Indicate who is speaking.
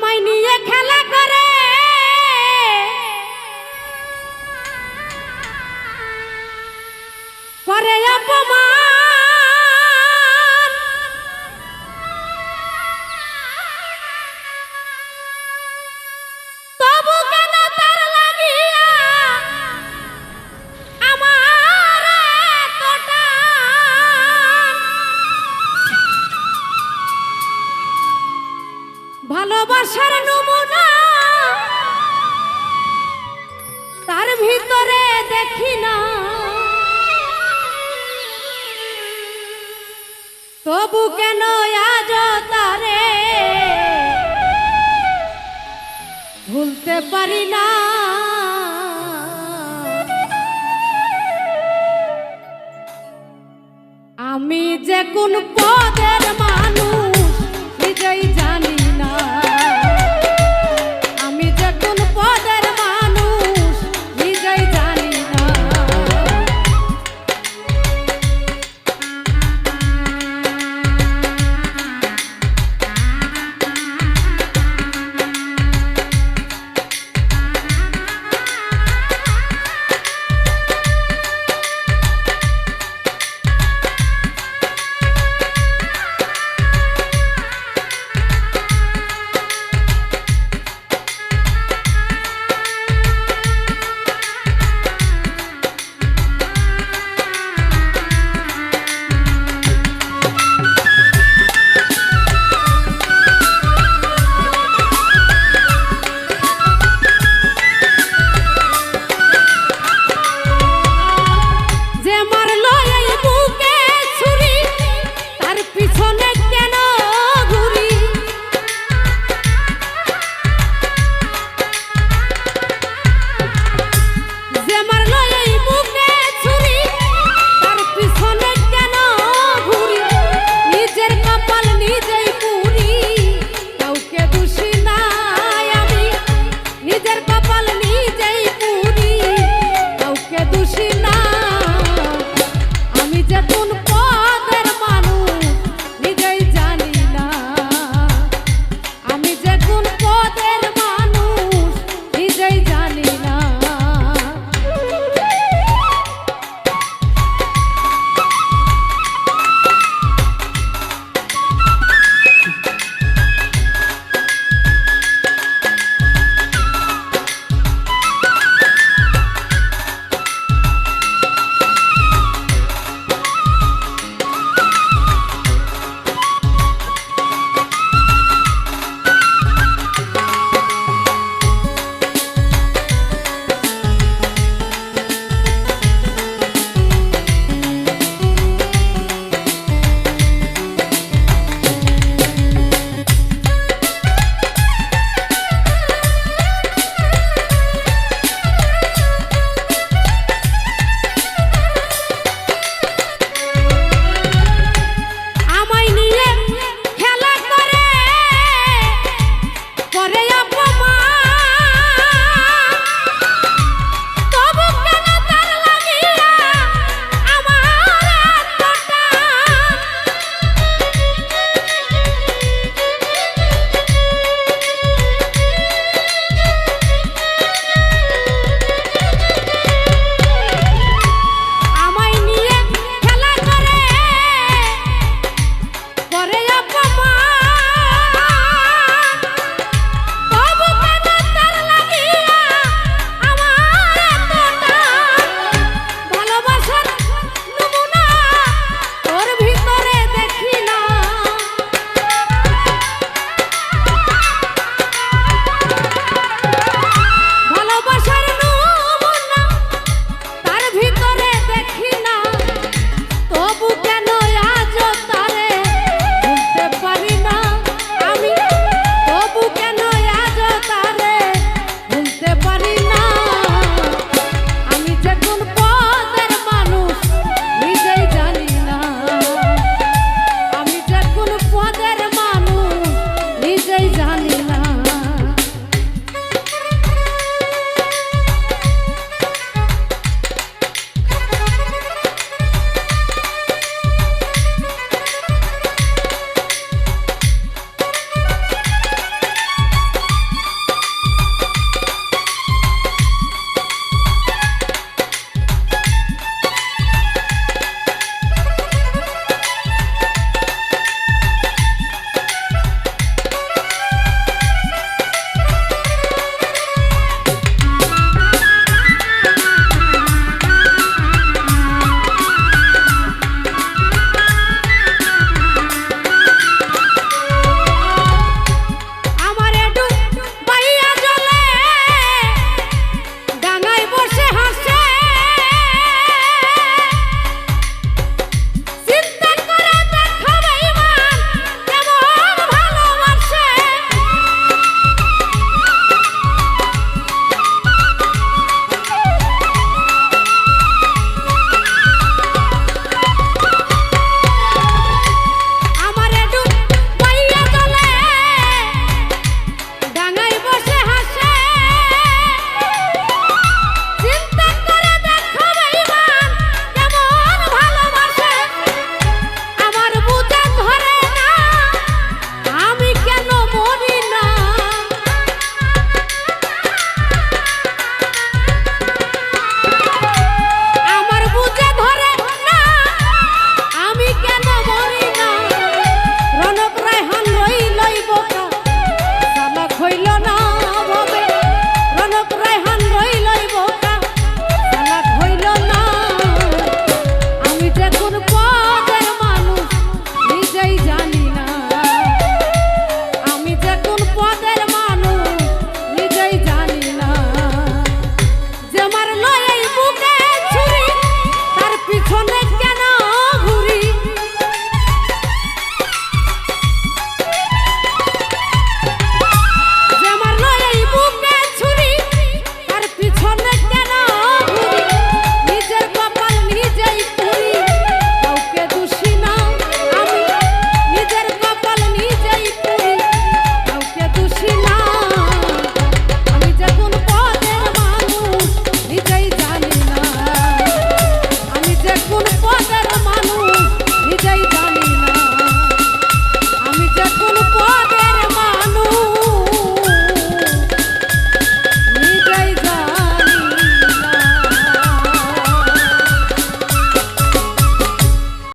Speaker 1: আমায় নিয়ে খেলা করে। করে অপমান ভালোবাসার নমুনা। তার ভিতরে দেখি না। তবু কেন আজ তারে ভুলতে পারি না?